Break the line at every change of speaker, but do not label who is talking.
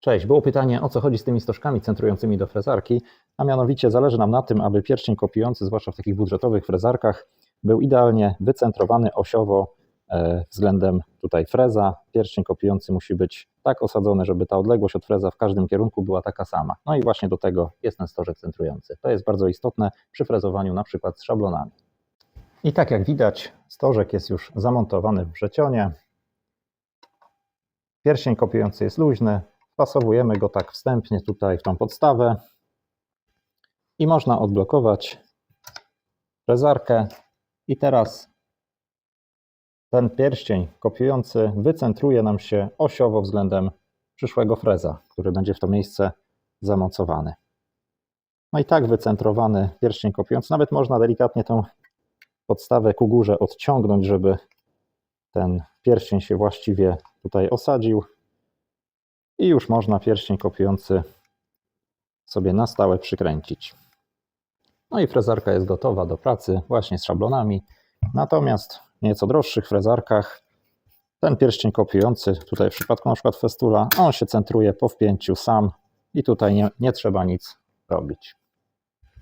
Cześć, było pytanie o co chodzi z tymi stożkami centrującymi do frezarki, a mianowicie zależy nam na tym, aby pierścień kopiujący, zwłaszcza w takich budżetowych frezarkach, był idealnie wycentrowany osiowo e, względem tutaj freza. Pierścień kopiujący musi być tak osadzony, żeby ta odległość od freza w każdym kierunku była taka sama. No i właśnie do tego jest ten stożek centrujący. To jest bardzo istotne przy frezowaniu na przykład z szablonami. I tak jak widać, stożek jest już zamontowany w wrzecionie. Pierścień kopiujący jest luźny, wpasowujemy go tak wstępnie tutaj w tą podstawę i można odblokować frezarkę i teraz ten pierścień kopiujący wycentruje nam się osiowo względem przyszłego freza, który będzie w to miejsce zamocowany. No i tak wycentrowany pierścień kopiujący, nawet można delikatnie tą podstawę ku górze odciągnąć, żeby ten pierścień się właściwie tutaj osadził. I już można pierścień kopiujący sobie na stałe przykręcić. No i frezarka jest gotowa do pracy właśnie z szablonami. Natomiast w nieco droższych frezarkach ten pierścień kopiujący, tutaj w przypadku na przykład Festula, on się centruje po wpięciu sam i tutaj nie, nie trzeba nic robić.